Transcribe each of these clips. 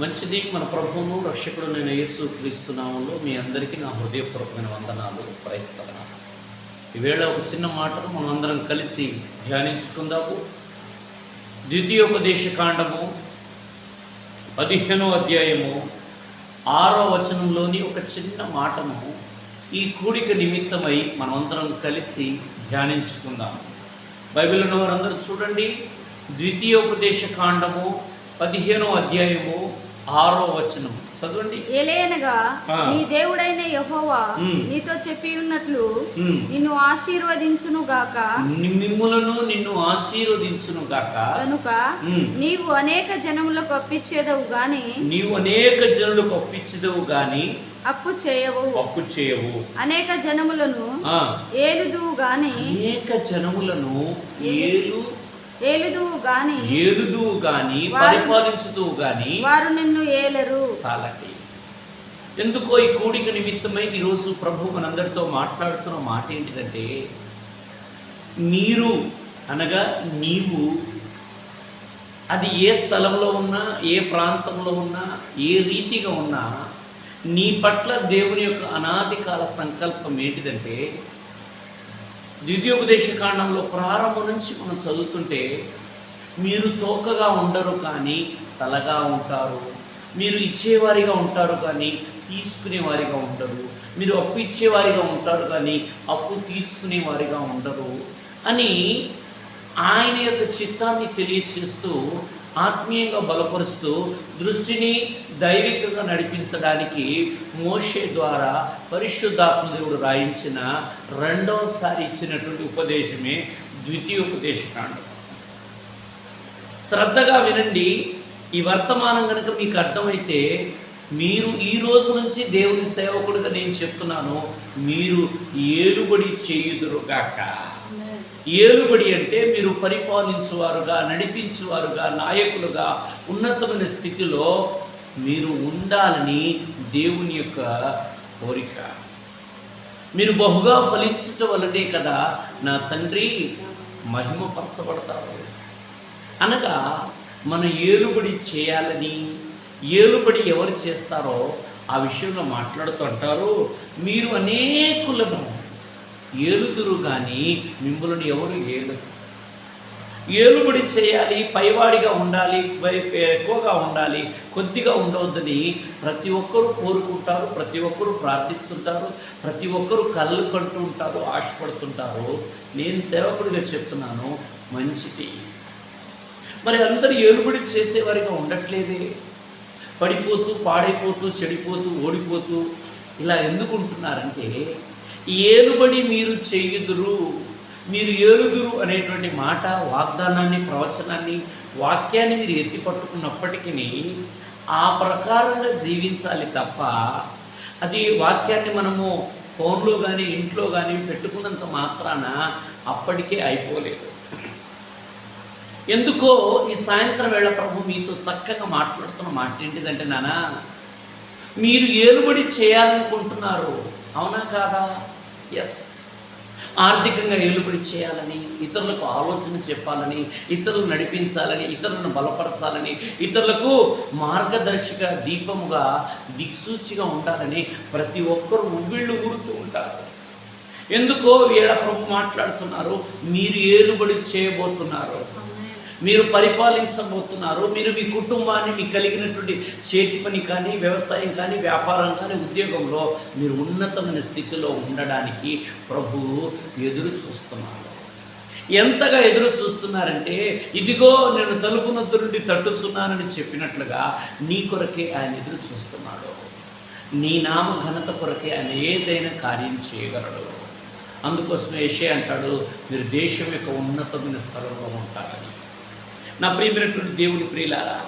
మంచిది. మన ప్రభువును రక్షకుడు నేను యేసు క్రీస్తున్నాములో మీ అందరికీ నా హృదయపూర్వకమైన వందనాలు. ప్రయత్నం ఈవేళ ఒక చిన్న మాటను మనం అందరం కలిసి ధ్యానించుకుందాము. ద్వితీయోపదేశ కాండము పదిహేనో అధ్యాయము ఆరో వచనంలోని ఒక చిన్న మాటను ఈ కూడిక నిమిత్తమై మనమందరం కలిసి ధ్యానించుకుందాం బైబిల్ ఉన్న వారందరూ చూడండి. ద్వితీయోపదేశ కాండము పదిహేనో అధ్యాయము ఆరో వచనం చదవండి ఏలేనగా ఆ. నీ దేవుడైన యెహోవా. నీతో చెప్పి ఉన్నట్లు. నిన్ను ఆశీర్వదించును గాక మిమ్ములను నిన్ను ఆశీర్వదించును గాక కనుక. నీవు అనేక జనములకు అప్పిచ్చేదవు గాని నీవు అనేక జనులకు అప్పించదవు గాని అప్పు చేయవు అప్పు చేయవు అనేక జనములను ఏలుదువు గాని అనేక జనములను ఏలు ఏలుదువు గాని ఏలుదువు గాని పరిపాలించుదువు గాని వారు నిన్ను ఏలరు. చాలండి ఎందుకో ఈ కూడిక నిమిత్తమై ఈరోజు ప్రభు మనందరితో మాట్లాడుతున్న మాట ఏంటిదంటే మీరు అనగా నీవు అది ఏ స్థలంలో ఉన్నా ఏ ప్రాంతంలో ఉన్నా ఏ రీతిగా ఉన్నా నీ పట్ల దేవుని యొక్క అనాది కాల సంకల్పం ఏంటిదంటే ద్వితీయోపదేశ కాండంలో ప్రారంభం నుంచి మనం చదువుతుంటే మీరు తోకగా ఉండరు కానీ తలగా ఉంటారు. మీరు ఇచ్చేవారిగా ఉంటారు కానీ తీసుకునేవారిగా ఉండరు. మీరు అప్పు ఇచ్చేవారిగా ఉంటారు కానీ అప్పు తీసుకునేవారిగా ఉండరు అని ఆయన యొక్క చిత్తాన్ని తెలియచేస్తూ ఆత్మీయంగా బలపరుస్తూ దృష్టిని దైవికంగా నడిపించడానికి మోషే ద్వారా పరిశుద్ధాత్మ దేవుడు రాయించిన రెండవసారి ఇచ్చినటువంటి ఉపదేశమే ద్వితీయోపదేశకాండం శ్రద్ధగా వినండి ఈ వర్తమానం కనుక మీకు అర్థమైతే మీరు ఈ రోజు నుంచి దేవుని సేవకుడిగా నేను చెప్తున్నాను మీరు ఏలుబడి చేయుదురుగాక. ఏలుబడి అంటే మీరు పరిపాలించువారుగా నడిపించువారుగా నాయకులుగా ఉన్నతమైన స్థితిలో మీరు ఉండాలని దేవుని యొక్క కోరిక. మీరు బహుగా ఫలించటం వల్లనే కదా నా తండ్రి మహిమపరచబడతారు. అనగా మన ఏలుబడి చేయాలని ఏలుబడి ఎవరు చేస్తారో ఆ విషయంలో మాట్లాడుతూ అంటారు మీరు అనేకులను ఏలుదురు కానీ మిమ్మల్ని ఎవరు ఏలు ఏలుబడి చేయాలి పైవాడిగా ఉండాలి ఎక్కువగా ఉండాలి కొద్దిగా ఉండవద్దని ప్రతి ఒక్కరూ కోరుకుంటారు ప్రతి ఒక్కరూ ప్రార్థిస్తుంటారు ప్రతి ఒక్కరూ కళ్ళు కంటూ ఉంటారు ఆశపడుతుంటారు. నేను సేవకుడిగా చెప్తున్నాను మంచిది. మరి అందరూ ఏలుబడి చేసేవారిగా ఉండట్లేదే. పడిపోతూ పాడైపోతూ చెడిపోతూ ఓడిపోతూ ఇలా ఎందుకు ఉంటున్నారంటే ఏలుబడి మీరు చేయుదురు మీరు ఏలుదురు అనేటువంటి మాట వాగ్దానాన్ని ప్రవచనాన్ని వాక్యాన్ని మీరు ఎత్తి పట్టుకున్నప్పటికీ ఆ ప్రకారంగా జీవించాలి తప్ప అది వాక్యాన్ని మనము ఫోన్లో కానీ ఇంట్లో కానీ పెట్టుకున్నంత మాత్రాన అప్పటికే అయిపోలేదు. ఎందుకో ఈ సాయంత్రం వేళ ప్రభు మీతో చక్కగా మాట్లాడుతున్న మాట ఏంటిదంటే నానా మీరు ఏలుబడి చేయాలనుకుంటున్నారు అవునా కాదా? ఎస్ ఆర్థికంగా ఏలుబడి చేయాలని ఇతరులకు ఆలోచన చెప్పాలని ఇతరులను నడిపించాలని ఇతరులను బలపరచాలని ఇతరులకు మార్గదర్శక దీపముగా దిక్సూచిగా ఉండాలని ప్రతి ఒక్కరూ ఉవ్విళ్ళు ఊరుతూ ఉంటారు. ఎందుకో వీళ్ళ ప్రభు మాట్లాడుతున్నారు మీరు ఏలుబడి చేయబోతున్నారు. మీరు పరిపాలించబోతున్నారు మీరు మీ కుటుంబాన్ని మీకు కలిగినటువంటి చేతి పని కానీ వ్యవసాయం కానీ వ్యాపారం కానీ ఉద్యోగంలో మీరు ఉన్నతమైన స్థితిలో ఉండడానికి ప్రభువు ఎదురు చూస్తున్నారు. ఎంతగా ఎదురు చూస్తున్నారంటే ఇదిగో నేను తలుపునద్దు నుండి తట్టుచున్నానని చెప్పినట్లుగా నీ కొరకే ఆయన ఎదురు చూస్తున్నాడు. నీ నామ ఘనత కొరకే ఆయన ఏదైనా కార్యం చేయగలడు. అందుకోసం ఏషే అంటాడు మీరు దేశం యొక్క ఉన్నతమైన స్థలంలో ఉంటారని. నా ప్రియమైనటువంటి దేవుని ప్రియులారా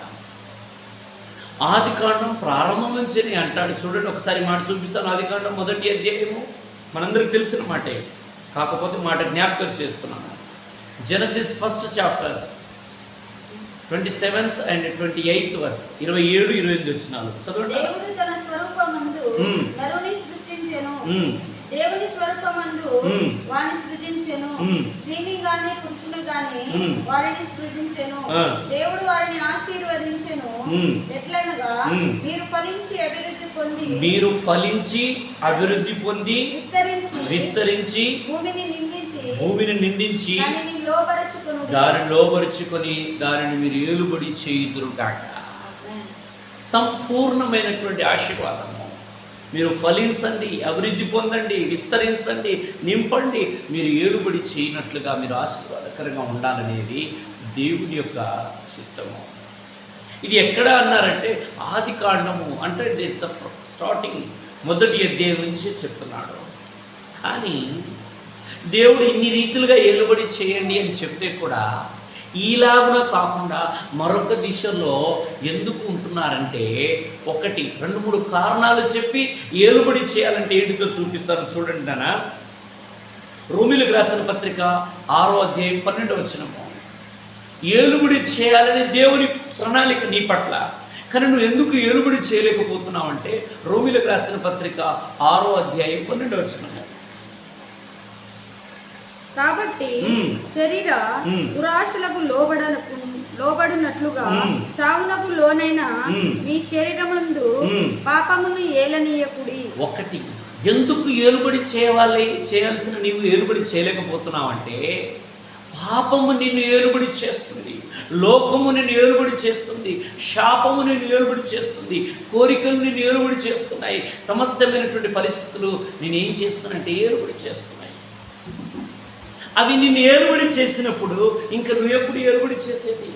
ఆది కాండం ప్రారంభం నుంచే అంటాడు. చూడండి ఒకసారి మాట చూపిస్తాను. ఆది కాండం మొదటి అధ్యాయము మనందరికి తెలిసిన మాటే. కాకపోతే మాట జ్ఞాపకం చేస్తున్నాను Genesis first chapter twenty seventh and twenty eighth verse ఇరవై ఏడు ఇరవై ఎనిమిది వచ్చినాలు. చదవండి. దేవుని స్వరూపమందు. వాని సృజించెను. స్త్రీని గాని పురుషుని గాని. వారిని సృజించెను. దేవుడు వారిని ఆశీర్వదించెను. ఎట్లనగా. మీరు ఫలించి అభివృద్ధి పొంది మీరు ఫలించి అభివృద్ధి పొంది విస్తరించి విస్తరించి భూమిని నిందించి భూమిని నిండించి దానిని లోబరచుకును దారిని లోబరుచుకొని దానిని మీరు ఏలుబడి చేయుదురు కాక సంపూర్ణమైనటువంటి ఆశీర్వాదము మీరు ఫలించండి అభివృద్ధి పొందండి విస్తరించండి నింపండి. మీరు ఏడుబడి చేయనట్లుగా మీరు ఆశీర్వాదకరంగా ఉండాలనేది దేవుని యొక్క చిత్తము. ఇది ఎక్కడ అన్నారంటే ఆది కాండము అంటే ఇట్స్ స్టార్టింగ్ మొదటి అధ్యాయం నుంచి చెప్తున్నాడు. కానీ దేవుడు ఇన్ని రీతిలుగా ఏలుబడి చేయండి అని చెప్తే కూడా ఈలాగున కాకుండా మరొక దిశలో ఎందుకు ఉంటున్నారంటే ఒకటి రెండు మూడు కారణాలు చెప్పి ఏలుబడి చేయాలంటే ఏంటితో చూపిస్తారు చూడండి నాన్న. రోమిలకు రాసిన పత్రిక ఆరో అధ్యాయం పన్నెండు వచ్చినము ఏలుబడి చేయాలని దేవుని ప్రణాళిక నీ పట్ల. కానీ నువ్వు ఎందుకు ఏలుబడి చేయలేకపోతున్నావు అంటే రోమిలకు రాసిన పత్రిక ఆరో అధ్యాయం పన్నెండు వచ్చినము కాబట్టి. శరీర. దురాశలకు లోబడనకు లోబడినట్లుగా. చావునకు లోనైన. మీ శరీరమందు. పాపమును ఏలనీయకుడి ఒకటి ఎందుకు ఏలుబడి చేయాలి చేయాల్సిన నీవు ఏలుబడి చేయలేకపోతున్నావు అంటే పాపము నిన్ను ఏలుబడి చేస్తుంది లోకము నిన్ను ఏలుబడి చేస్తుంది శాపము నిన్ను ఏలుబడి చేస్తుంది కోరికలు నిన్ను ఏలుబడి చేస్తున్నాయి సమస్యమైనటువంటి పరిస్థితులు నేను ఏం చేస్తున్నానంటే ఏలుబడి చేస్తున్నాయి అవి నిన్ను ఏలుబడి చేసినప్పుడు ఇంకా నువ్వు ఎప్పుడు ఏలుబడి చేసేది?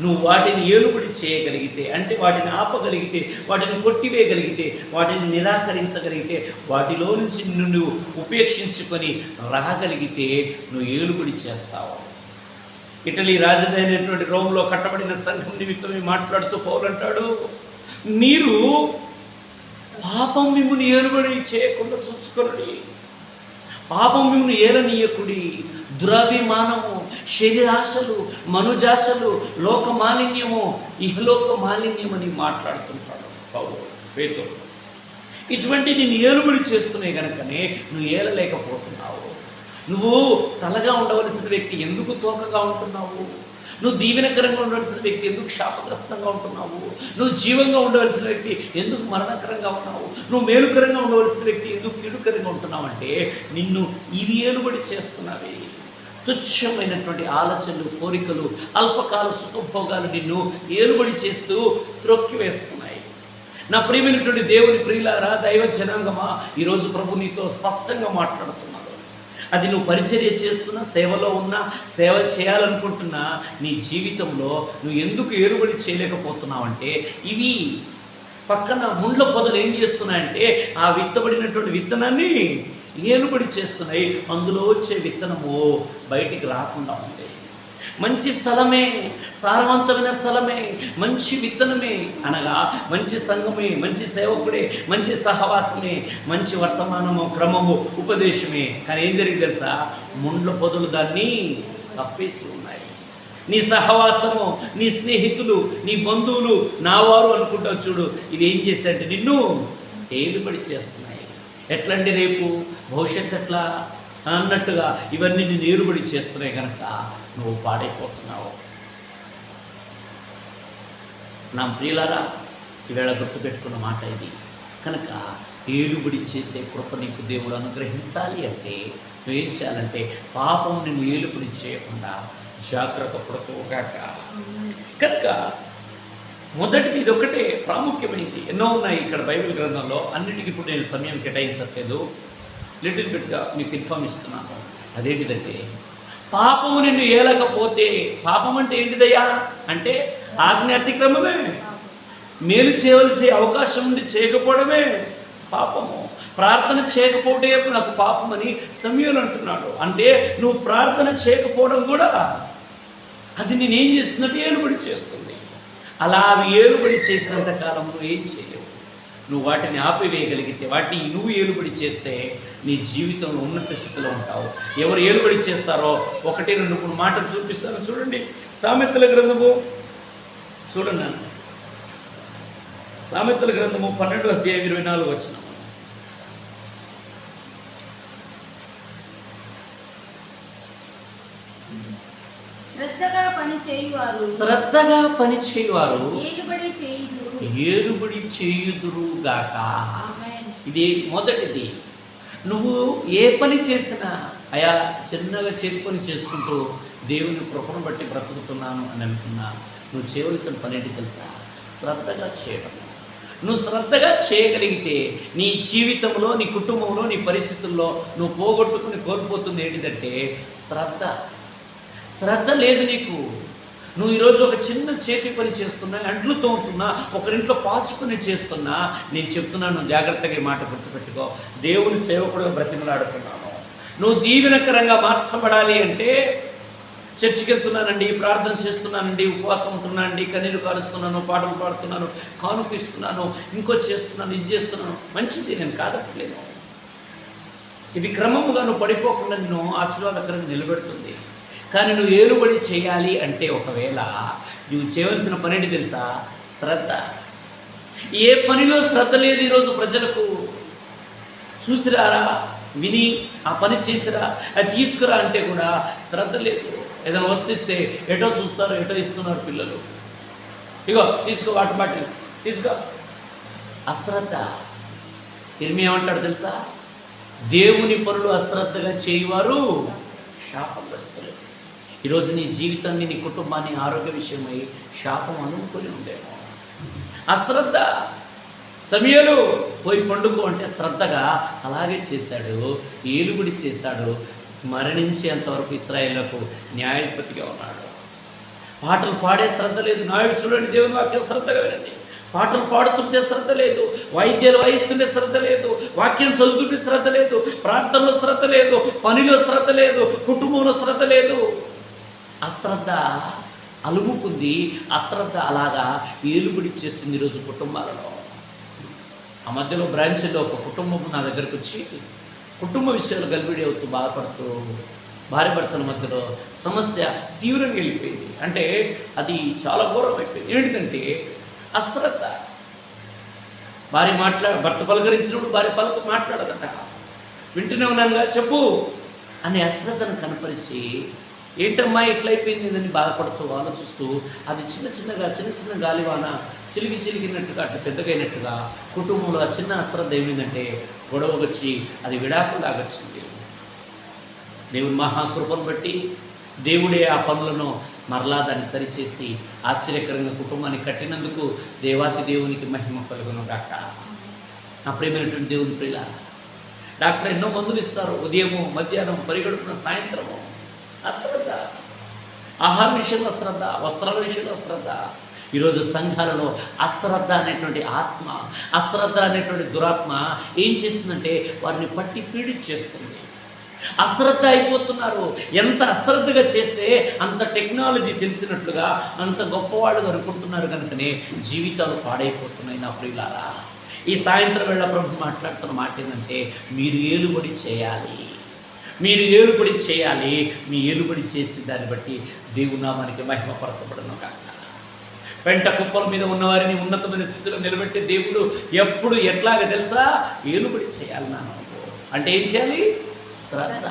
నువ్వు వాటిని ఏలుబడి చేయగలిగితే అంటే వాటిని ఆపగలిగితే వాటిని కొట్టివేయగలిగితే వాటిని నిరాకరించగలిగితే వాటిలో నుంచి నిన్ను నువ్వు ఉపేక్షించుకొని రాగలిగితే నువ్వు ఏలుబడి చేస్తావు. ఇటలీ రాజధాని అయినటువంటి రోమ్లో కట్టబడిన సంఘం నిమిత్తమే మాట్లాడుతూ పౌరంటాడు మీరు పాపం మిమ్మల్ని ఏలుబడి చేయకుండా చూసుకొని పాపం మిమ్మల్ని ఏలనీయకుడి దురాభిమానము శరీరాశలు మనుజాశలు లోక మాలిన్యము ఇహలోక మాలిన్యం అని మాట్లాడుతుంటాడు పౌరు పేదోడు ఇటువంటి నేను ఏలుబడి చేస్తున్నాయి కనుకనే నువ్వు ఏలలేకపోతున్నావు. నువ్వు తలగా ఉండవలసిన వ్యక్తి ఎందుకు తోకగా ఉంటున్నావు? నువ్వు దీవెనకరంగా ఉండవలసిన వ్యక్తి ఎందుకు శాపగ్రస్తంగా ఉంటున్నావు? నువ్వు జీవంగా ఉండవలసిన వ్యక్తి ఎందుకు మరణకరంగా ఉన్నావు? నువ్వు మేలుకరంగా ఉండవలసిన వ్యక్తి ఎందుకు కీడుకరంగా ఉంటున్నావు అంటే నిన్ను ఇవి ఏలుబడి చేస్తున్నవి. తుచ్చమైనటువంటి ఆలోచనలు కోరికలు అల్పకాల సుఖభోగాలు నిన్ను ఏలుబడి చేస్తూ త్రొక్కివేస్తున్నాయి. నా ప్రియమైనటువంటి దేవుని ప్రియులారా దైవ జనాంగమా ఈరోజు ప్రభు నీతో స్పష్టంగా మాట్లాడుతున్నా. అది నువ్వు పరిచర్య చేస్తున్నా సేవలో ఉన్నా సేవ చేయాలనుకుంటున్నా నీ జీవితంలో నువ్వు ఎందుకు ఏలుబడి చేయలేకపోతున్నావు అంటే ఇవి పక్కన ముండ్ల పొదలు ఏం చేస్తున్నాయంటే ఆ విత్తబడినటువంటి విత్తనాన్ని ఏలుబడి చేస్తున్నాయి. అందులో వచ్చే విత్తనము బయటికి రాకుండా ఉంది. మంచి స్థలమే సారవంతమైన స్థలమే మంచి విత్తనమే అనగా మంచి సంఘమే మంచి సేవకుడే మంచి సహవాసమే మంచి వర్తమానము క్రమము ఉపదేశమే. కానీ ఏం జరిగింది తెలుసా? ముండ్ల పొదలు దాన్ని కప్పేసి ఉన్నాయి. నీ సహవాసము నీ స్నేహితులు నీ బంధువులు నా వారు అనుకుంటావు చూడు. ఇవి ఏం చేశాయంటే నిన్ను ఏలుబడి చేస్తున్నాయి. ఎట్లండి రేపు? భవిష్యత్ ఎట్లా? అన్నట్టుగా ఇవన్నీ నేను ఏరుబడి చేస్తున్నాయి కనుక నువ్వు పాడైపోతున్నావు. నా ప్రియులారా ఈవేళ గుర్తుపెట్టుకున్న మాట ఇది. కనుక ఏలుబడి చేసే కృప నీకు దేవుడు అనుగ్రహించాలి అంటే నువ్వేం చేయాలంటే పాపం నిన్ను ఏలుబడి చేయకుండా జాగ్రత్త పడుతూగాక కనుక మొదటిది ఇది ఒకటే ప్రాముఖ్యమైనది ఎన్నో ఉన్నాయి ఇక్కడ బైబిల్ గ్రంథంలో. అన్నిటికీ ఇప్పుడు నేను సమయం కేటాయించట్లేదు. లిటిల్ బిట్గా మీకు ఇన్ఫార్మ్ ఇస్తున్నాను. అదేంటిదంటే పాపము నిన్ను ఏలకపోతే పాపం అంటే ఏంటిదయ్యా? అంటే ఆజ్ఞ అతిక్రమమే. మేలు చేయవలసే అవకాశం ఉండి చేయకపోవడమే. పాపము. ప్రార్థన చేయకపోవటే నాకు పాపం అని సమయంలో అంటున్నాడు. అంటే నువ్వు ప్రార్థన చేయకపోవడం కూడా అది నేనేం చేస్తున్నట్టు ఏలుబడి చేస్తుంది. అలా అవి ఏలుబడి చేసినంత కాలం నువ్వు ఏం చేయలేవు. నువ్వు వాటిని ఆపివేయగలిగితే వాటిని నువ్వు ఏలుబడి చేస్తే నీ జీవితంలో ఉన్నత స్థితిలో ఉంటావు. ఎవరు ఏలుబడి చేస్తారో ఒకటి రెండు మూడు మాటలు చూపిస్తాను. చూడండి. సామెతల గ్రంథము. చూడండి సామెతల గ్రంథము పన్నెండు అధ్యాయం ఇరవై నాలుగు వచ్చిన శ్రద్ధగా పని చేయువారు. శ్రద్ధగా పని ఏలుబడి ఏలుబడి చేయుదురు గాక. ఇది మొదటిది. నువ్వు ఏ పని చేసినా అయా చిన్నగా చేతి పని చేసుకుంటూ దేవుని కృపను బట్టి బ్రతుకుతున్నాను అని అనుకున్నా నువ్వు చేయవలసిన పని ఏంటి తెలుసా? శ్రద్ధగా చేయడం. నువ్వు శ్రద్ధగా చేయగలిగితే నీ జీవితంలో నీ కుటుంబంలో నీ పరిస్థితుల్లో నువ్వు పోగొట్టుకుని కోల్పోతుంది ఏంటిదంటే శ్రద్ధ. శ్రద్ధ లేదు నీకు. నువ్వు ఈరోజు ఒక చిన్న చేతి పని చేస్తున్నా అంట్లు తోముతున్నా ఒకరింట్లో పాసుకుని చేస్తున్నా నేను చెప్తున్నాను జాగ్రత్తగా ఈ మాట గుర్తుపెట్టుకో. దేవుని సేవకుడుగా బ్రతిమలాడుతున్నాను. నువ్వు దీవెనకరంగా మార్చబడాలి అంటే చర్చికి వెళ్తున్నానండి ప్రార్థన చేస్తున్నానండి ఉపవాసం ఉంటున్నానండి కన్నీరు కాలుస్తున్నాను పాటలు పాడుతున్నాను కానుపిస్తున్నాను ఇంకో చేస్తున్నాను ఇది చేస్తున్నాను. మంచిది నేను కాదట్లేదు ఇది క్రమముగా నువ్వు పడిపోకుండా నిన్ను ఆశీర్వాదకరంగా నిలబెడుతుంది. కానీ నువ్వు ఏలుబడి చేయాలి అంటే ఒకవేళ నువ్వు చేయవలసిన పని తెలుసా? శ్రద్ధ. ఏ పనిలో శ్రద్ధ లేదు ఈరోజు ప్రజలకు? చూసిరారా? విని ఆ పని చేసిరా? అది తీసుకురా అంటే కూడా శ్రద్ధ లేదు. ఏదైనా వస్తుస్తే ఎటో చూస్తారు ఎటో ఇస్తున్నారు పిల్లలు. ఇగో తీసుకో వాటి బాటిల్ తీసుకో. అశ్రద్ధ. ఇర్మి ఏమంటాడు తెలుసా? దేవుని పనులు అశ్రద్ధగా చేయవారు శాపగ్రస్తులు. ఈరోజు నీ జీవితాన్ని నీ కుటుంబాన్ని ఆరోగ్య విషయమై శాపం అనుకుని ఉండేమో అశ్రద్ధ సమయలు పోయి పండుకో అంటే శ్రద్ధగా అలాగే చేశాడు ఏలుగుడి చేశాడు మరణించేంతవరకు ఇస్రాయేళ్ళకు న్యాయాధిపతిగా ఉన్నాడు. పాటలు పాడే శ్రద్ధ లేదు. నాయుడు చూడండి దేవుని వాక్యం శ్రద్ధగా వినండి. పాటలు పాడుతుంటే శ్రద్ధ లేదు. వాయిద్యాలు వాయిస్తుంటే శ్రద్ధ లేదు. వాక్యం చదువుతుంటే శ్రద్ధ లేదు. ప్రార్థనలో శ్రద్ధ లేదు. పనిలో శ్రద్ధ లేదు. కుటుంబంలో శ్రద్ధ లేదు. అశ్రద్ధ అలుముకుంది. అశ్రద్ధ అలాగా ఏలుబడి చేస్తుంది ఈరోజు కుటుంబాలలో. ఆ మధ్యలో బ్రాంచ్లో ఒక కుటుంబం నా దగ్గరకు వచ్చి కుటుంబ విషయాలు గల్బిడి అవుతూ బాధపడుతూ భార్య భర్తల మధ్యలో సమస్య తీవ్రంగా వెళ్ళిపోయింది. అంటే అది చాలా ఘోరం అయిపోయింది. ఏంటంటే అశ్రద్ధ. భార్య మాట్లా భర్త పలకరించినప్పుడు భార్య పలక మాట్లాడదట. వింటూనే ఉన్నానుగా చెప్పు. అనే అశ్రద్ధను కనపరిచి ఏంటమ్మా ఎట్లయిపోయింది? అని బాధపడుతూ ఆలోచిస్తూ అది చిన్న చిన్నగా చిన్న చిన్న గాలివాన చిలిగి చిలిగినట్టుగా అటు పెద్దగైనట్టుగా కుటుంబంలో ఆ చిన్న అశ్రద్ధ ఏమైందంటే గొడవ వచ్చి అది విడాకులు ఆగచ్చింది దేవుని మహాకృపను బట్టి దేవుడే ఆ పనులను మరలా దాన్ని సరిచేసి ఆశ్చర్యకరంగా కుటుంబాన్ని కట్టినందుకు దేవాతి దేవునికి మహిమ కలుగును గాక. నా ప్రేమైనటువంటి దేవుని ప్రియుల డాక్టర్ ఎన్నో మందులు ఇస్తారు. ఉదయము మధ్యాహ్నం పరిగడుపున సాయంత్రము. అశ్రద్ధ. ఆహార విషయంలో శ్రద్ధ వస్త్రాల విషయంలో శ్రద్ధ ఈరోజు సంఘాలలో అశ్రద్ధ అనేటువంటి ఆత్మ అశ్రద్ధ అనేటువంటి దురాత్మ ఏం చేస్తుందంటే వారిని పట్టి పీడిచ్చేస్తుంది అశ్రద్ధ అయిపోతున్నారు. ఎంత అశ్రద్ధగా చేస్తే అంత టెక్నాలజీ తెలిసినట్లుగా అంత గొప్పవాళ్ళు అనుకుంటున్నారు కనుకనే జీవితాలు పాడైపోతున్నాయి నా ప్రియులారా. ఈ సాయంత్రం వేళ ప్రభు మాట్లాడుతున్న మాట ఏంటంటే మీరు ఏలుబడి చేయాలి. మీరు ఏలుబడి చేయాలి. మీ ఏలుబడి చేసిన దాన్ని బట్టి దేవునామానికి మహిమపరచబడను కాక పెంట కుప్పల మీద ఉన్నవారిని ఉన్నతమైన స్థితిలో నిలబెట్టే దేవుడు ఎప్పుడు ఎట్లాగ తెలుసా? ఏలుబడి చేయాలి నా అంటే ఏం చేయాలి? శ్రద్ధ.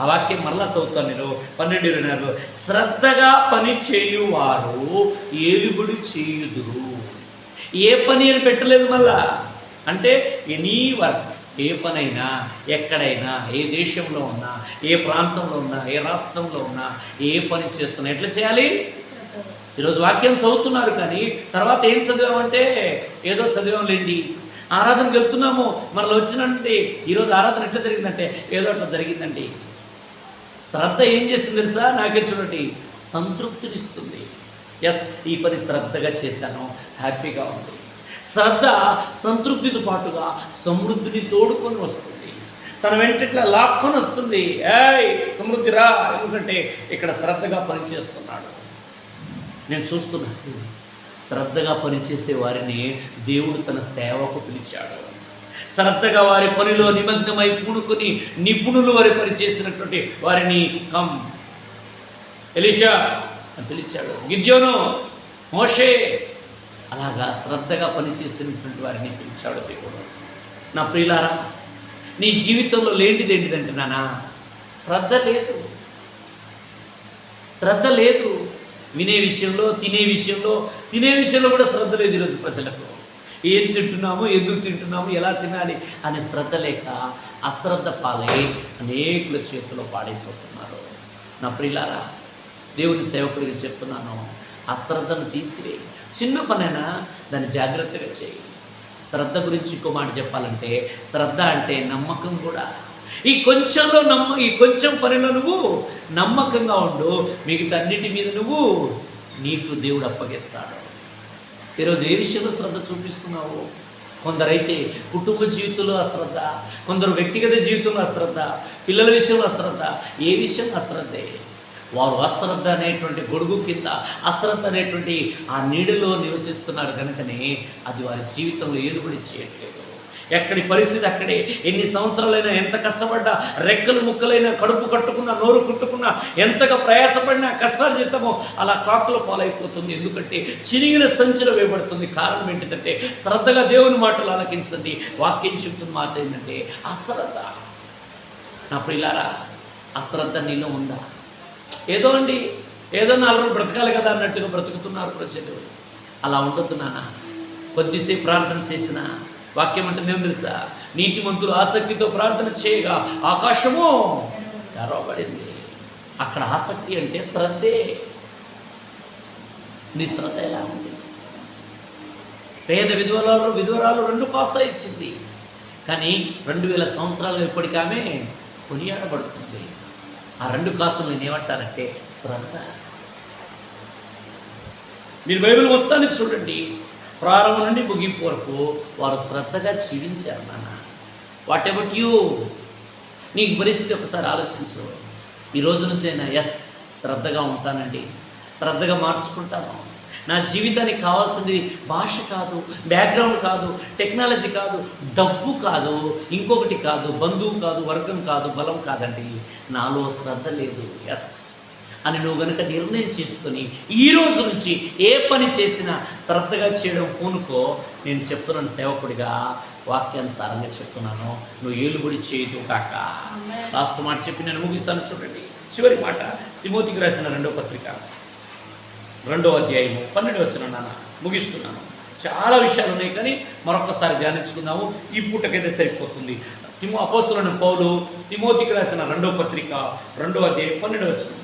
ఆ వాక్యం మరలా చదువుతాను నేను. పన్నెండు ఇరవై శ్రద్ధగా పని చేయువారు ఏలుబడి చేయుదురు. ఏ పని అని పెట్టలేదు మళ్ళా? అంటే ఎనీ వర్క్ ఏ పనైనా ఎక్కడైనా ఏ దేశంలో ఉన్నా ఏ ప్రాంతంలో ఉన్నా ఏ రాష్ట్రంలో ఉన్నా ఏ పని చేస్తున్నా ఎట్లా చేయాలి? ఈరోజు వాక్యం చదువుతున్నారు కానీ తర్వాత ఏం చదివామంటే ఏదో చదివాంలేండి. ఆరాధన వెళ్తున్నాము మనలో వచ్చినంటే ఈరోజు ఆరాధన ఎట్లా జరిగిందంటే ఏదో అట్లా జరిగిందండి. శ్రద్ధ ఏం చేస్తుంది తెలుసా? నాకే చూడండి సంతృప్తినిస్తుంది. ఎస్ ఈ పని శ్రద్ధగా చేశాను హ్యాపీగా ఉంది. శ్రద్ధ సంతృప్తితో పాటుగా సమృద్ధిని తోడుకొని వస్తుంది. తన వెంట ఇట్లా లాక్కొని వస్తుంది. ఏయ్ సమృద్ధి రా. ఎందుకంటే ఇక్కడ శ్రద్ధగా పనిచేస్తున్నాడు. నేను చూస్తున్నాను శ్రద్ధగా పనిచేసే వారిని దేవుడు తన సేవకు పిలిచాడు. శ్రద్ధగా వారి పనిలో నిమగ్నమై పూనుకొని నిపుణులు వారి పని చేసినటువంటి వారిని కమ్. ఎలిషా అని పిలిచాడు. గిద్యోను మోషే అలాగా శ్రద్ధగా పనిచేసినటువంటి వారిని పిలిచాడు దేవుడు. నా ప్రియులారా నీ జీవితంలో లేనిది ఏంటిదంటే నానా శ్రద్ధ లేదు. శ్రద్ధ లేదు. వినే విషయంలో తినే విషయంలో తినే విషయంలో కూడా శ్రద్ధ లేదు ఈరోజు ప్రజలకు. ఏం తింటున్నాము ఎందుకు తింటున్నాము ఎలా తినాలి అనే శ్రద్ధ లేక అశ్రద్ధ పాలై అనేకుల చేతిలో పాడైపోతున్నారు. నా ప్రియులారా దేవుని సేవకుడిగా చెప్తున్నాను అశ్రద్ధను తీసివే చిన్న పనైనా దాన్ని జాగ్రత్తగా చేయి. శ్రద్ధ గురించి ఇంకో మాట చెప్పాలంటే శ్రద్ధ అంటే నమ్మకం కూడా. ఈ కొంచెంలో నమ్మ ఈ కొంచెం పనిలో నువ్వు నమ్మకంగా ఉండు. మిగతా అన్నిటి మీద నువ్వు నీకు దేవుడు అప్పగిస్తాడు. ఈరోజు ఏ విషయంలో శ్రద్ధ చూపిస్తున్నావు? కొందరైతే కుటుంబ జీవితంలో అశ్రద్ధ కొందరు వ్యక్తిగత జీవితంలో అశ్రద్ధ పిల్లల విషయంలో అశ్రద్ధ ఏ విషయంలో అశ్రద్ధే వారు అశ్రద్ధ అనేటువంటి గొడుగు కింద అశ్రద్ధ అనేటువంటి ఆ నీడలో నివసిస్తున్నారు కనుకనే అది వారి జీవితంలో ఏలుబడి చేయట్లేదు ఎక్కడి పరిస్థితి అక్కడే? ఎన్ని సంవత్సరాలైనా ఎంత కష్టపడ్డా రెక్కలు ముక్కలైనా కడుపు కట్టుకున్నా నోరు కుట్టుకున్నా ఎంతగా ప్రయాసపడినా కష్టాలు చేస్తామో అలా కాకుల పాలైపోతుంది. ఎందుకంటే చిరిగిన సంచిలో వేయబడుతుంది. కారణం ఏంటంటే శ్రద్ధగా దేవుని మాటలు ఆలకించండి. వాక్యం చెప్తున్న మాట ఏంటంటే అశ్రద్ధ. నా ప్రియులారా అశ్రద్ధ నీలో ఉందా? ఏదో అండి ఏదో నాలుగు రోజులు బ్రతకాలి కదా అన్నట్టుగా బ్రతుకుతున్నారు ప్రజలు అలా ఉండొద్దు నాన్న. కొద్దిసేపు ప్రార్థన చేసిన వాక్యం అంటే ఏం తెలుసా నీతిమంతులు ఆసక్తితో ప్రార్థన చేయగా ఆకాశము తెరవబడింది. అక్కడ ఆసక్తి అంటే శ్రద్ధే. నీ శ్రద్ధ ఎలా ఉంది? పేద విధవరాలు విధవరాలు రెండు పాసా ఇచ్చింది కానీ రెండు వేల సంవత్సరాలు ఇప్పటికామె కొనియాడబడుతుంది. ఆ రెండు కాసులు నేనేమంటానంటే శ్రద్ధ. మీరు బైబిల్ మొత్తానికి చూడండి. ప్రారంభం నుండి ముగింపు వరకు వారు శ్రద్ధగా జీవించారు నాన్న. వాట్ ఎవట్ యూ నీకు పరిస్థితి ఒకసారి ఆలోచించు. ఈ రోజు నుంచైనా ఎస్ శ్రద్ధగా ఉంటానండి. శ్రద్ధగా మార్చుకుంటాను. నా జీవితానికి కావాల్సింది భాష కాదు బ్యాక్గ్రౌండ్ కాదు టెక్నాలజీ కాదు డబ్బు కాదు ఇంకొకటి కాదు బంధువు కాదు వర్గం కాదు బలం కాదండి. నాలో శ్రద్ధ లేదు. ఎస్ అని నువ్వు గనుక నిర్ణయం చేసుకొని ఈ రోజు నుంచి ఏ పని చేసినా శ్రద్ధగా చేయడం పూనుకో నేను చెప్తున్నాను సేవకుడిగా వాక్యానుసారంగా చెప్తున్నాను. నువ్వు ఏలుబడి చేయదు కాక. లాస్ట్ మాట చెప్పి నేను ముగిస్తాను. చూడండి. చివరి మాట. తిమోతికి రాసిన రెండో పత్రిక. రెండో అధ్యాయము పన్నెండు వచ్చిన నాన్న ముగిస్తున్నాను. చాలా విషయాలు ఉన్నాయి కానీ మరొకసారి ధ్యానించుకుందాము. ఈ పూటకైతే సరిపోతుంది. తిమో అపోస్తులను పౌలు తిమోతికి రాసిన రెండో పత్రిక రెండో అధ్యాయం పన్నెండు వచ్చిన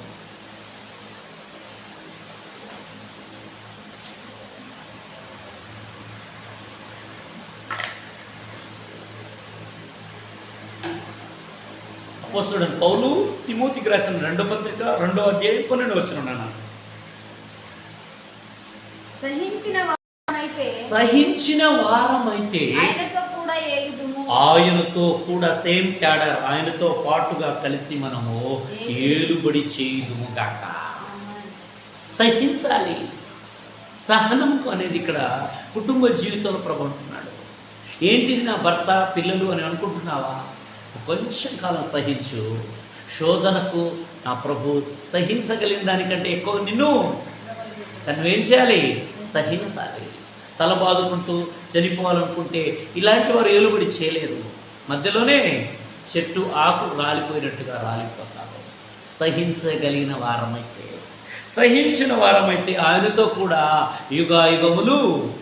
అపోస్తుడైన పౌలు తిమోతికి రాసిన రెండో పత్రిక రెండో అధ్యాయం పన్నెండు వచ్చిన నాన్న. సహించిన వారమైతే ఆయనతో కూడా ఏలుదుము. ఆయనతో కూడా సేమ్ క్యాడర్ ఆయనతో పాటుగా కలిసి మనము ఏలుబడి చేయుదుము గాక. సహించాలి. సహనం అనేది ఇక్కడ కుటుంబ జీవితంలో ప్రభంటున్నాడు ఏంటిది నా భర్త పిల్లలు అని అనుకుంటున్నావా? కొంచెం కాలం సహించు. శోధనకు నా ప్రభు సహించగలిగిన దానికంటే ఎక్కువ నిన్ను కానీ నువ్వేం చేయాలి? సహించాలి. తల బాదుకుంటూ చనిపోవాలనుకుంటే ఇలాంటి వారు ఏలుబడి చేయలేరు. మధ్యలోనే చెట్టు ఆకు రాలిపోయినట్టుగా రాలిపోతారు. సహించగలిగిన వారమైతే సహించిన వారమైతే ఆయనతో కూడా యుగాయుగములు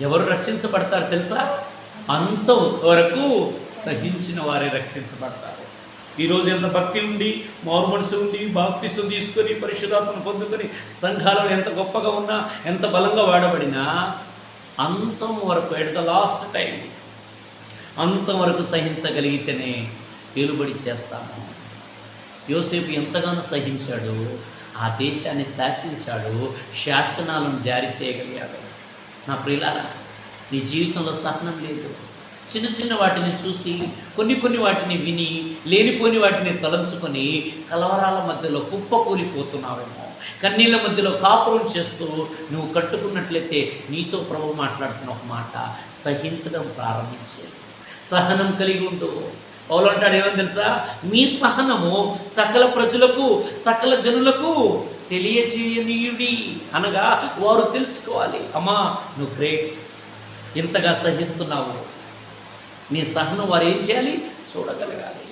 ఎవరు రక్షించబడతారు తెలుసా? అంత వరకు సహించిన వారే రక్షించబడతారు. ఈరోజు ఎంత భక్తి ఉండి మారు మనసు ఉండి బాప్తిసం తీసుకొని పరిశుధాత్మను పొందుకొని సంఘాలలో ఎంత గొప్పగా ఉన్నా ఎంత బలంగా వాడబడినా అంతం వరకు ఎట్ ద లాస్ట్ టైం అంతం వరకు సహించగలిగితేనే వెలుబడి చేస్తాము. యోసేపు ఎంతగానో సహించాడు ఆ దేశాన్ని శాసించాడు శాసనాలను జారీ చేయగలిగాడు. నా ప్రియుల నీ జీవితంలో సహనం లేదు. చిన్న చిన్న వాటిని చూసి కొన్ని కొన్ని వాటిని విని లేనిపోని వాటిని తలంచుకొని కలవరాల మధ్యలో కుప్పకూలిపోతున్నావేమో కన్నీళ్ళ మధ్యలో కాపురం చేస్తూ నువ్వు కట్టుకున్నట్లయితే నీతో ప్రభు మాట్లాడుతున్న ఒక మాట సహించడం ప్రారంభించే. సహనం కలిగి ఉండు. పౌలు అంటాడు ఏమని తెలుసా? మీ సహనము సకల ప్రజలకు సకల జనులకు తెలియజేయనీయుడి అనగా వారు తెలుసుకోవాలి. అమ్మా నువ్వు గ్రేట్. ఇంతగా సహిస్తున్నావు? నీ సహనం వారు ఏం చేయాలి? చూడగలగాలి.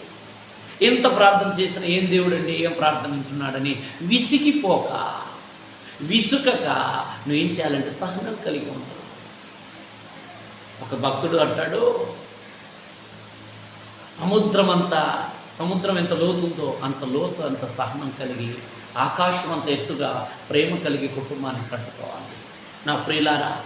ఎంత ప్రార్థన చేసినా ఏం దేవుడు అండి ఏం ప్రార్థన వింటున్నాడని విసిగిపోక విసుకక నువ్వేం చేయాలంటే సహనం కలిగి ఉంటావు ఒక భక్తుడు అంటాడు సముద్రం అంత సముద్రం ఎంత లోతుందో అంత లోతు అంత సహనం కలిగి ఆకాశం అంత ఎత్తుగా ప్రేమ కలిగి కుటుంబాన్ని కట్టుకోవాలి. నా ప్రియులారా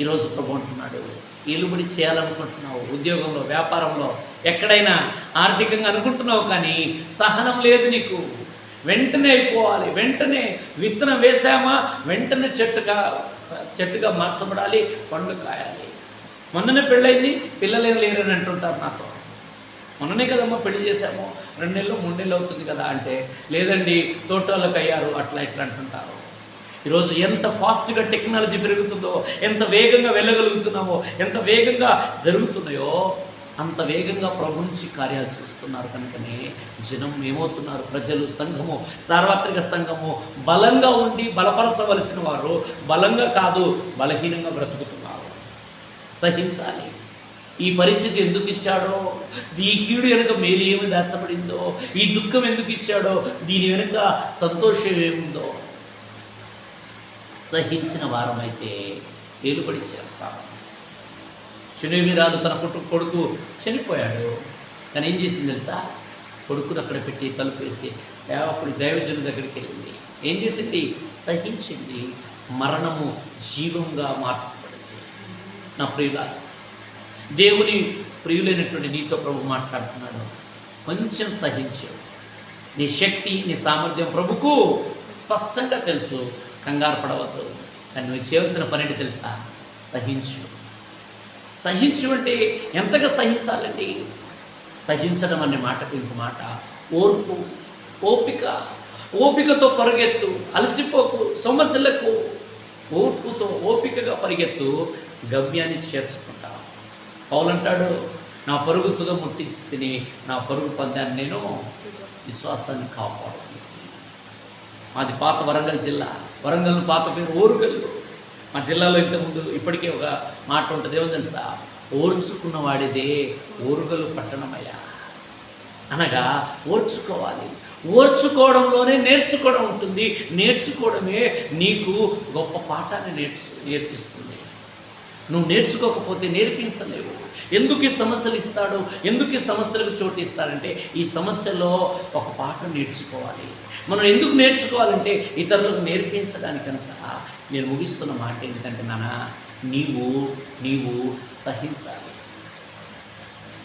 ఈరోజు ప్రభు అంటున్నాడు ఏలుబడి చేయాలనుకుంటున్నావు? ఉద్యోగంలో వ్యాపారంలో ఎక్కడైనా ఆర్థికంగా అనుకుంటున్నావు కానీ సహనం లేదు నీకు. వెంటనే అయిపోవాలి. వెంటనే విత్తనం వేసామా వెంటనే చెట్టుగా చెట్టుగా మార్చబడాలి పండ్లు కాయాలి. మొన్ననే పెళ్ళైంది పిల్లలేం లేరని అంటుంటారు నాతో. మొన్ననే కదమ్మా పెళ్ళి చేశాము. రెండు నెలలు మూడు నెలలు అవుతుంది కదా అంటే లేదండి తోటలకు అయ్యారు అట్లా ఇట్లా అంటుంటారు. ఈరోజు ఎంత ఫాస్ట్గా టెక్నాలజీ పెరుగుతుందో ఎంత వేగంగా వెళ్ళగలుగుతున్నామో ఎంత వేగంగా జరుగుతున్నాయో అంత వేగంగా ప్రభుంచి కార్యాలు చేస్తున్నారు కనుకనే జనం ఏమవుతున్నారు? ప్రజలు సంఘము సార్వత్రిక సంఘము బలంగా ఉండి బలపరచవలసిన వారు బలంగా కాదు బలహీనంగా బ్రతుకుతున్నారు. సహించాలి. ఈ పరిస్థితి ఎందుకు ఇచ్చాడో? ఈ కీడు వెనుక మేలు ఏమి దాచబడిందో? ఈ దుఃఖం ఎందుకు ఇచ్చాడో? దీని వెనుక సంతోషం ఏముందో? సహించిన వారమైతే ఏలుబడి చేస్తాము శనిమిరాలు తన పుట్టు కొడుకు చనిపోయాడు. కానీ ఏం చేసింది తెలుసా? కొడుకును అక్కడ పెట్టి తలుపు వేసి సేవకుడి దగ్గరికి వెళ్ళింది. ఏం చేసింది? సహించింది. మరణము జీవంగా మార్చబడింది. నా ప్రియుల దేవుని ప్రియులైనటువంటి నీతో ప్రభు మాట్లాడుతున్నాడు. కొంచెం సహించు. నీ శక్తి నీ సామర్థ్యం ప్రభుకు స్పష్టంగా తెలుసు. కంగారు పడవద్దు. కానీ నువ్వు చేయవలసిన పని ఏంటి తెలుసా? సహించు. సహించు అంటే ఎంతగా సహించాలండి? సహించడం అనే మాటకు ఇంక మాట. ఓర్పు ఓపిక ఓపికతో పరుగెత్తు అలసిపోకు సమస్యలకు ఓర్పుతో ఓపికగా పరిగెత్తు గమ్యాన్ని చేర్చుకుంటా. పౌలంటాడు నా పరుగు ముట్టించి తిని నా పరుగు పందాన్ని నేను విశ్వాసాన్ని కాపాడు మాది పాత వరంగల్ జిల్లా. వరంగల్ పాత పేరు ఓరుగల్లు. మా జిల్లాలో ఇంతకుముందు ఇప్పటికే ఒక మాట ఉంటుంది. ఏమో తెలుసా? ఓర్చుకున్న వాడిదే ఓరుగలు పట్టణమయ్యా. అనగా ఓర్చుకోవాలి. ఓర్చుకోవడంలోనే నేర్చుకోవడం ఉంటుంది. నేర్చుకోవడమే నీకు గొప్ప పాఠాన్ని నేర్చు నేర్పిస్తుంది. నువ్వు నేర్చుకోకపోతే నేర్పించలేవు. ఎందుకు ఈ సమస్యలు ఇస్తాడు? ఎందుకు ఈ సమస్యలకు చోటు ఇస్తాడంటే ఈ సమస్యలో ఒక పాఠం నేర్చుకోవాలి. మనం ఎందుకు నేర్చుకోవాలంటే ఇతరులకు నేర్పించడానికి నేను ముగిస్తున్న మాట ఏంటంటే నాన్న నీవు నీవు సహించాలి.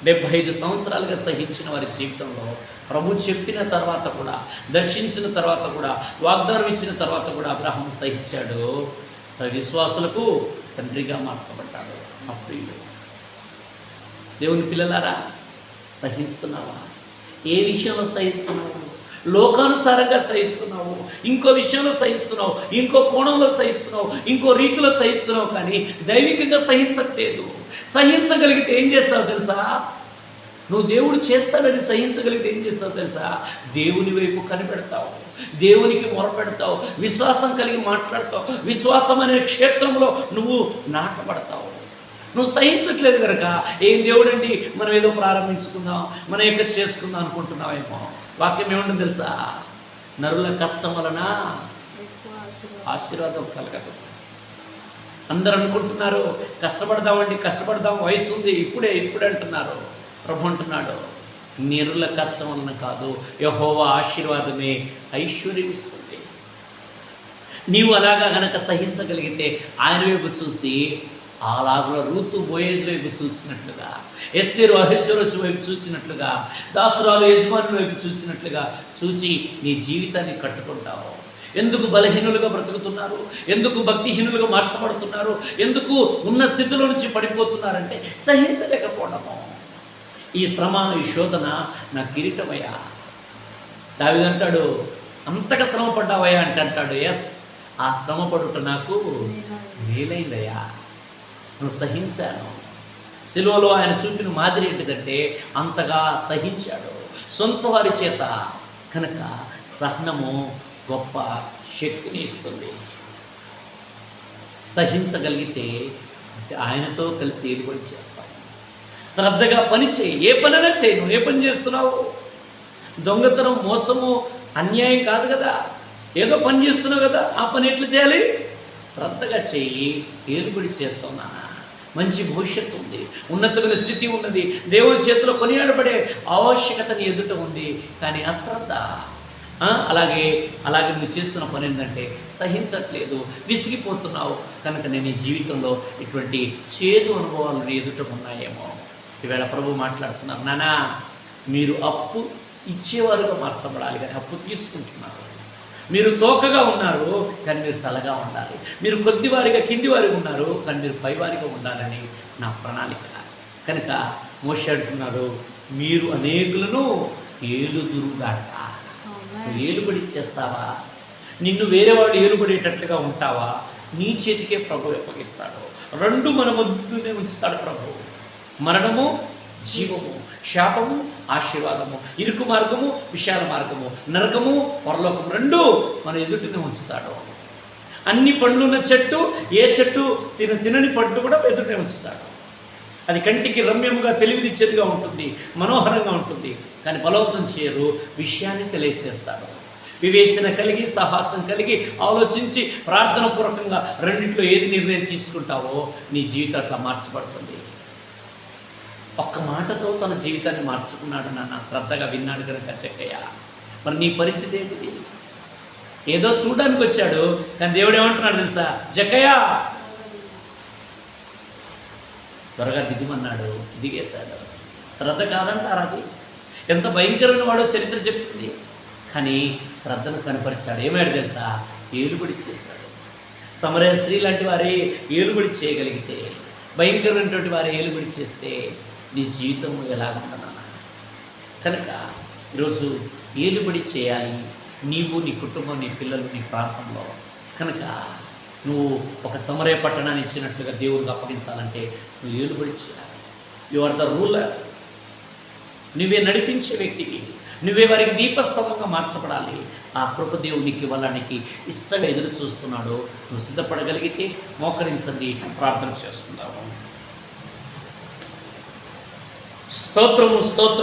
డెబ్భై ఐదు సంవత్సరాలుగా సహించిన వారి జీవితంలో ప్రభు చెప్పిన తర్వాత కూడా దర్శించిన తర్వాత కూడా వాగ్దానం ఇచ్చిన తర్వాత కూడా అబ్రహం సహించాడు. విశ్వాసులకు తండ్రిగా మార్చబడ్డాడు నా ప్రియుడు. దేవుని పిల్లలారా సహిస్తున్నావా? ఏ విషయంలో సహిస్తున్నావు? లోకానుసారంగా సహిస్తున్నావు? ఇంకో విషయంలో సహిస్తున్నావు? ఇంకో కోణంలో సహిస్తున్నావు? ఇంకో రీతిలో సహిస్తున్నావు? కానీ దైవికంగా సహించట్లేదు. సహించగలిగితే ఏం చేస్తావు తెలుసా? నువ్వు దేవుడు చేస్తాడని సహించగలిగితే ఏం చేస్తావు తెలుసా? దేవుని వైపు కనిపెడతావు. దేవునికి మొరపెడతావు. విశ్వాసం కలిగి మాట్లాడతావు. విశ్వాసం అనే క్షేత్రంలో నువ్వు నాటపడతావు నువ్వు సహించట్లేదు కనుక ఏం దేవుడండి మనం ఏదో ప్రారంభించుకుందాం మనం ఎక్కడ చేసుకుందాం అనుకుంటున్నావేమో. వాక్యం ఏముంటుంది తెలుసా? నరుల కష్టం వలన ఆశీర్వాదం. ఆశీర్వాదం కలగదు. అందరు అనుకుంటున్నారు కష్టపడదామండి కష్టపడదాం వయసు ఉంది ఇప్పుడే ఇప్పుడే అంటున్నారు. ప్రభు అంటున్నాడు నిరుల కష్టం వలన కాదు యహోవా ఆశీర్వాదమే ఐశ్వర్యం ఇస్తుంది నీవు అలాగా గనక సహించగలిగితే ఆయన వైపు చూసి అలాగుల రూతు బోయేజ్ వైపు చూసినట్లుగా ఎస్తేరు అహేశ్వరసు వైపు చూసినట్లుగా దాసురాలు యజమానుల వైపు చూసినట్లుగా చూచి నీ జీవితాన్ని కట్టుకుంటావు. ఎందుకు బలహీనులుగా బ్రతుకుతున్నారు? ఎందుకు భక్తిహీనులుగా మార్చబడుతున్నారు? ఎందుకు ఉన్న స్థితిలో నుంచి పడిపోతున్నారంటే సహించలేకపోవడము. ఈ శ్రమ ఈ శోధన నా కిరీటమయ్యా. దావిదంటాడు అంతగా శ్రమ పడ్డావయ్యా అంటే అంటాడు ఎస్ ఆ శ్రమ పడుట నాకు మేలైందయ్యా. నువ్వు సహించాను. సిలువలో ఆయన చూపిన మాదిరి ఏంటిదంటే అంతగా సహించాడు. సొంత వారి చేత కనుక సహనము గొప్ప శక్తిని ఇస్తుంది. సహించగలిగితే ఆయనతో కలిసి ఏలుబడి చేస్తాం. శ్రద్ధగా పని చేయి. ఏ పనైనా చేయి. నువ్వు ఏ పని చేస్తున్నావు? దొంగతనం మోసము అన్యాయం కాదు కదా. ఏదో పని చేస్తున్నావు కదా. ఆ పని ఎట్లా చేయాలి? శ్రద్ధగా చేయి. ఏలుబడి చేస్తున్నానా? మంచి భవిష్యత్తు ఉంది. ఉన్నతమైన స్థితి ఉన్నది. దేవుని చేతిలో కొనియాడబడే ఆవశ్యకత నీ ఎదుట ఉంది. కానీ అశ్రద్ధ అలాగే అలాగే నువ్వు చేస్తున్న పని ఏంటంటే సహించట్లేదు. విసిగిపోతున్నావు. కనుక నేను ఈ జీవితంలో ఇటువంటి చేదు అనుభవాలు ఎదుట ఉన్నాయేమో. ఈవేళ ప్రభు మాట్లాడుతున్నారు. నానా మీరు అప్పు ఇచ్చేవారుగా మార్చబడాలి కానీ అప్పు తీసుకుంటున్నారు. మీరు తోకగా ఉన్నారు కానీ మీరు తలగా ఉండాలి. మీరు కొద్దివారిగా కింది వారిగా ఉన్నారు కానీ మీరు పైవారిగా ఉండాలని నా ప్రణాళిక. కనుక మోసాడుతున్నారు మీరు అనేకులను ఏలుదురుగాట ఏలుబడి చేస్తావా? నిన్ను వేరే వాళ్ళు ఏలుబడేటట్లుగా ఉంటావా? నీ చేతికే ప్రభు అప్పగిస్తాడు రెండు మన ముద్దునే ఉంచుతాడు ప్రభు. మరణము జీవము శాపము ఆశీర్వాదము ఇరుకు మార్గము విశాల మార్గము నరకము పరలోకము రెండు మన ఎదుటిని ఉంచుతాడు. అన్ని పండ్లున్న చెట్టు ఏ చెట్టు తిన తినని పండు కూడా ఎదుటినే ఉంచుతాడు. అది కంటికి రమ్యముగా తెలివినిచ్చేదిగా ఉంటుంది మనోహరంగా ఉంటుంది కానీ బలవంతం చేయరు విషయాన్ని తెలియచేస్తాడు. వివేచన కలిగి సాహసం కలిగి ఆలోచించి ప్రార్థన పూర్వకంగా రెండింటిలో ఏది నిర్ణయం తీసుకుంటావో నీ జీవితం అట్లా మార్చబడుతుంది. ఒక్క మాటతో తన జీవితాన్ని మార్చుకున్నాడు నాన్న. శ్రద్ధగా విన్నాడు కనుక చెక్కయ్య మరి నీ పరిస్థితి ఏంటిది? ఏదో చూడడానికి వచ్చాడు కానీ దేవుడు ఏమంటున్నాడు తెలుసా? జక్కయ్య త్వరగా దిగుమన్నాడు దిగేశాడు. శ్రద్ధ కాదంటారు అది ఎంత భయంకరమైన వాడో చరిత్ర చెప్తుంది. కానీ శ్రద్ధను కనపరిచాడు. ఏమాడు తెలుసా? ఏలుబడి చేశాడు. సమరయ స్త్రీ లాంటి వారి ఏలుబడి చేయగలిగితే భయంకరమైనటువంటి వారి ఏలుబడి చేస్తే నీ జీవితం ఎలా ఉంటుందా కనుక ఈరోజు ఏలుబడి చేయాలి నీవు నీ కుటుంబం నీ పిల్లలు నీ ప్రాంతంలో. కనుక నువ్వు ఒక సమరయ పట్టణాన్ని ఇచ్చినట్లుగా దేవుడికి అప్పగించాలంటే నువ్వు ఏలుబడి చేయాలి. యు ఆర్ ద రూలర్ నువ్వే నడిపించే వ్యక్తికి నువ్వే వారికి దీపస్తంభంగా మార్చబడాలి. ఆ కృప దేవునికి ఇవ్వడానికి ఇష్టంగా ఎదురు చూస్తున్నాడు నువ్వు సిద్ధపడగలిగితే మోకరించండి. ప్రార్థన చేసుకుందాము స్తోత్రము స్తోత్రం